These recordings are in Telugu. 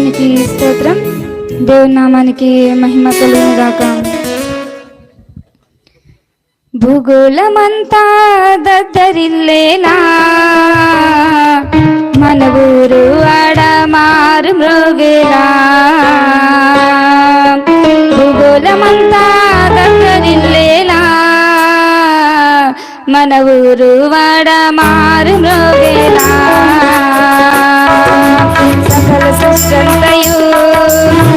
దేవునికి స్తోత్రం. దేవుని నామానికి మహిమ కలిగిన కలుగుగాక భూగోళమంతా దద్దరిల్లేనా? మన ఊరు అడమారు మృగేలా భూగోళమంతా దద్దరిల్లేనా? మన ఊరు ఆడమారు మృగేలా Just for you.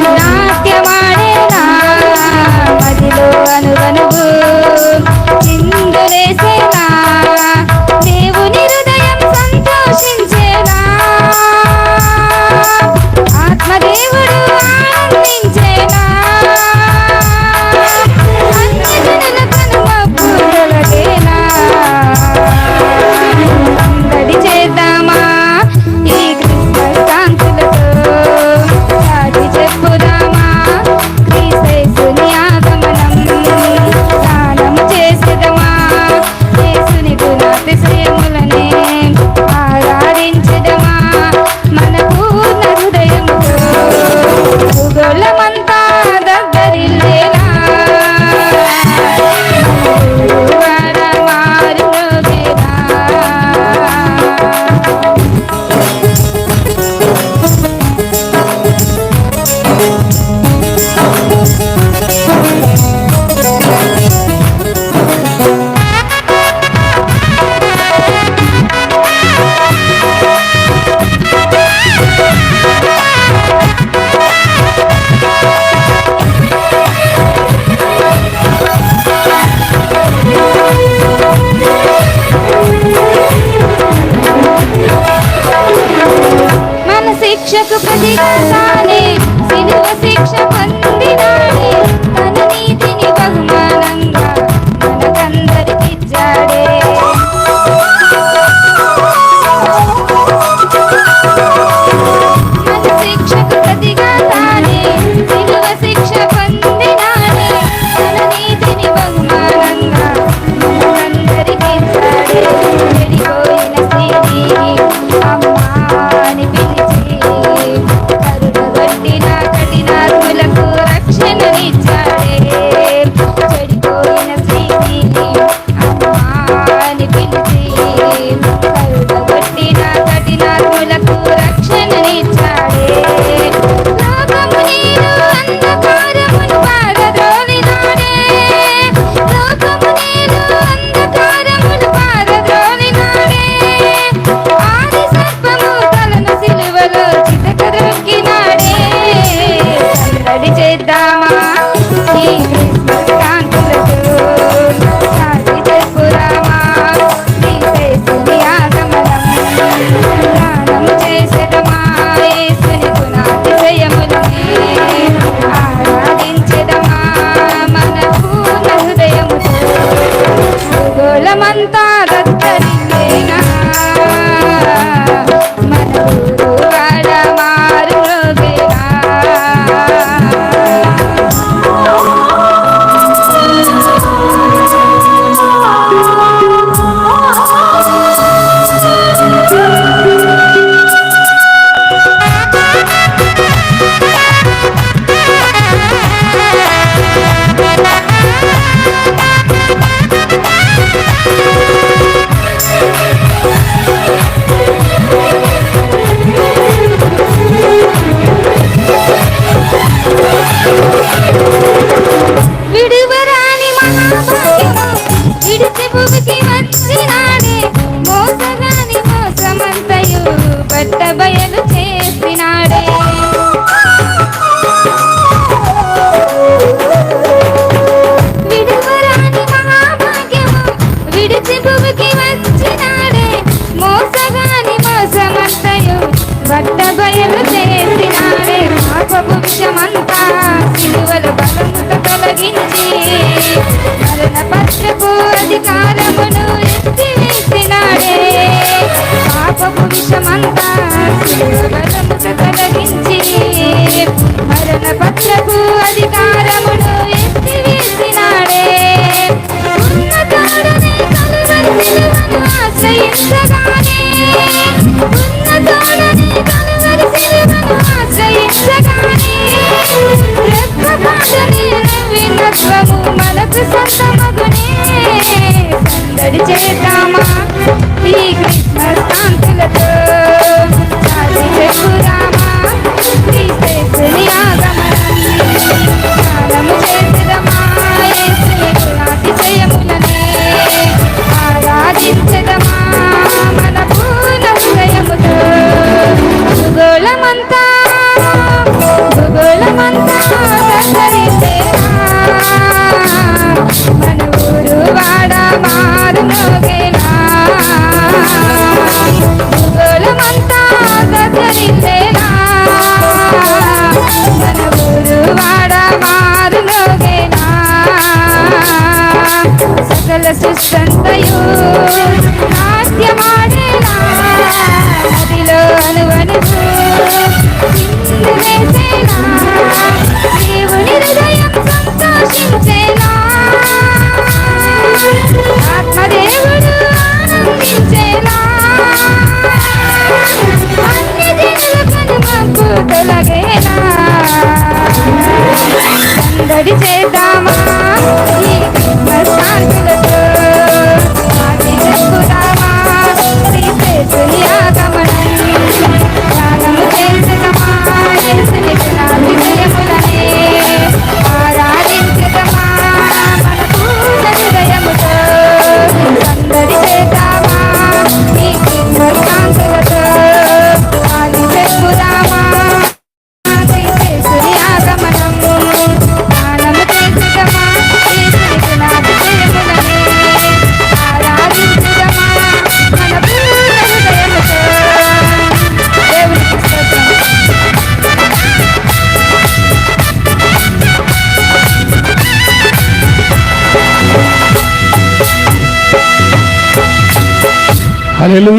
శిక్షకు ప్రతిగా తానే சந்தானத்தை విశ్వమంతా శివరంత తొలగించి మరణ పత్రపు అధికారమును ఎత్తి వేసినాడే ఉన్నతాడనే కలువరి ఆశ్రయించగానే. ఉన్నతాడనే కలువరి శిలువను ఆశ్రయించగానే. రెప్ప పాటనే నవ్వినత్వము మనకు సతమగు సందడి చేద్దామా? ఈ క్రిస్మస్ కాంతులతో రామా ఈ ఆగమా ಮಗಳ ಸುಸ್ತಂತೆಯು ನಾಟ್ಯ ಮಾಡೇನ ಅದಿಲೋ ಅನುವನಿಸು వేసేనా దేవుని హృదయం సంతోషించేనా? ఆత్మదేవుడు ఆనందించేనా? అన్ని దేవుల కనుమకు తొలగేనా? అందడి చేద్దామా? Aleluya.